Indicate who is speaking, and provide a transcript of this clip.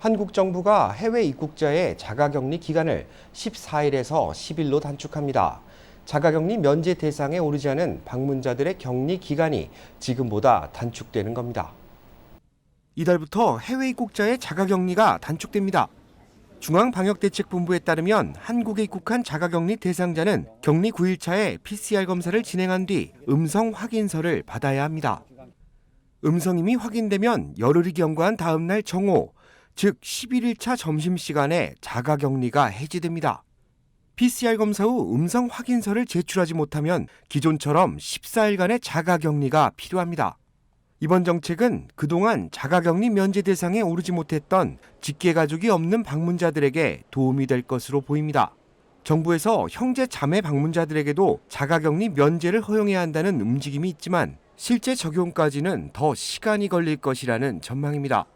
Speaker 1: 한국 정부가 해외 입국자의 자가격리 기간을 14일에서 10일로 단축합니다. 자가격리 면제 대상에 오르지 않은 방문자들의 격리 기간이 지금보다 단축되는 겁니다. 이달부터 해외 입국자의 자가격리가 단축됩니다. 중앙방역대책본부에 따르면 한국에 입국한 자가격리 대상자는 격리 9일차에 PCR 검사를 진행한 뒤 음성 확인서를 받아야 합니다. 음성임이 확인되면 열흘이 경과한 다음 날 정오, 즉 11일차 점심시간에 자가격리가 해제됩니다. PCR 검사 후 음성 확인서를 제출하지 못하면 기존처럼 14일간의 자가격리가 필요합니다. 이번 정책은 그동안 자가격리 면제 대상에 오르지 못했던 직계 가족이 없는 방문자들에게 도움이 될 것으로 보입니다. 정부에서 형제 자매 방문자들에게도 자가격리 면제를 허용해야 한다는 움직임이 있지만 실제 적용까지는 더 시간이 걸릴 것이라는 전망입니다.